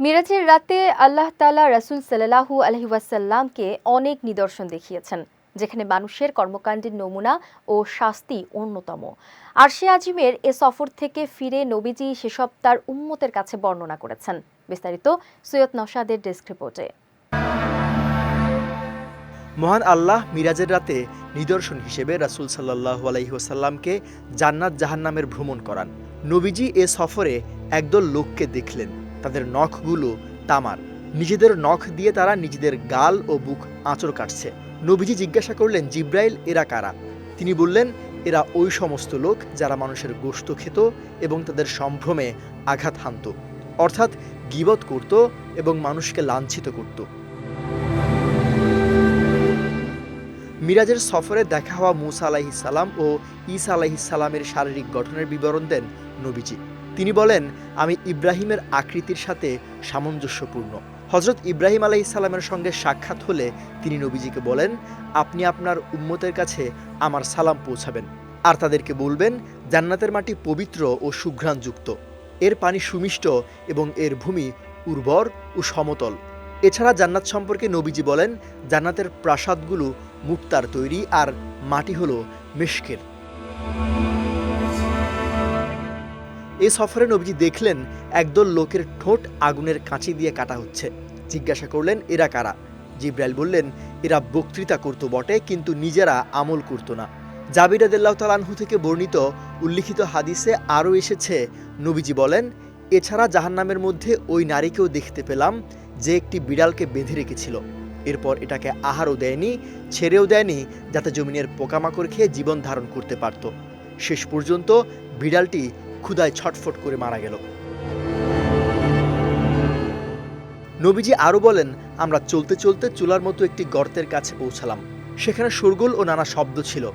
মিরাজের রাতে আল্লাহ তালা রাসুল সাল্লাহু আলহি ওয়াসাল্লামকে অনেক নিদর্শন দেখিয়েছেন, যেখানে মানুষের কর্মকাণ্ডের নমুনা ও শাস্তি অন্যতম। আরশে আজিমের এ সফর থেকে ফিরে নবীজি সেসব তার উম্মতের কাছে বর্ণনা করেছেন। বিস্তারিত সৈয়দ নসাদের ডেস্ক রিপোর্টে। মহান আল্লাহ মিরাজের রাতে নিদর্শন হিসেবে রাসুল সাল্লাহ আলাইসাল্লামকে জান্নাত জাহান্নামের ভ্রমণ করান। নবীজি এ সফরে একদল লোককে দেখলেন। তাদের নখগুলো তামার। নিজেদের নখ দিয়ে তারা নিজেদের গাল ও বুক আঁচড় কাটছে। নবীজি জিজ্ঞাসা করলেন, জিব্রাইল, এরা কারা? তিনি বললেন, এরা ওই সমস্ত লোক যারা মানুষের গোশত খেত এবং তাদের সম্ভ্রমে আঘাত হানত। অর্থাৎ গিবত করত এবং মানুষকে লাঞ্ছিত করত। মিরাজের সফরে দেখা হওয়া মুসা আলাহিসাল্লাম ও ঈসা আলাহিসাল্লামের শারীরিক গঠনের বিবরণ দেন নবীজি। তিনি বলেন, আমি ইব্রাহিমের আকৃতির সাথে সামঞ্জস্যপূর্ণ। হজরত ইব্রাহিম আলাইসাল্লামের সঙ্গে সাক্ষাৎ হলে তিনি নবীজিকে বলেন, আপনি আপনার উম্মতের কাছে আমার সালাম পৌঁছাবেন আর তাদেরকে বলবেন, জান্নাতের মাটি পবিত্র ও সুঘ্রাণযুক্ত। এর পানি সুমিষ্ট এবং এর ভূমি উর্বর ও সমতল। এছাড়া জান্নাত সম্পর্কে নবীজি বলেন, জান্নাতের প্রাসাদগুলো মুক্তার তৈরি আর মাটি হলো মেশকের। এই সফরে নবীজি দেখলেন একদল লোকের ঠোঁট আগুনের কাঁচি দিয়ে কাটা হচ্ছে। জিজ্ঞাসা করলেন, এরা কারা? জিব্রাইল বললেন, এরা বক্তৃতা করত বটে, কিন্তু নিজেরা আমল করত না। জাবির আদাল্লাহ থেকে বর্ণিত উল্লিখিত হাদিসে আরও এসেছে, নবীজি বলেন, এছাড়া জাহান্নামের মধ্যে ওই নারীকেও দেখতে পেলাম যে একটি বিড়ালকে বেঁধে রেখেছিল। এরপর এটাকে আহারও দেয়নি, ছেড়েও দেয়নি, যাতে জমিনের পোকামাকড় খেয়ে জীবন ধারণ করতে পারত। শেষ পর্যন্ত বিড়ালটি ক্ষুদায় ছটফট করে মারা গেল। নবীজি আরও বলেন, আমরা চলতে চলতে চুলার মতো একটি গর্তের কাছে পৌঁছালাম। সেখানে শোরগোল ও নানা শব্দ ছিল।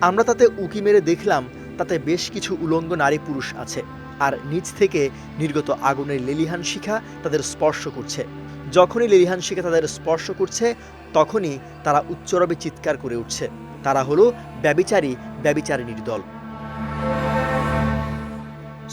আমরা তাতে উকি মেরে দেখলাম, তাতে বেশ কিছু উলঙ্গ নারী পুরুষ আছে। আর নিচ থেকে নির্গত আগুনের লেলিহান শিখা তাদের স্পর্শ করছে। যখনই লেলিহান শিখা তাদের স্পর্শ করছে, তখনই তারা উচ্চরবে চিৎকার করে উঠছে। তারা হলো ব্যবিচারী, ব্যবিচারিণীর দল।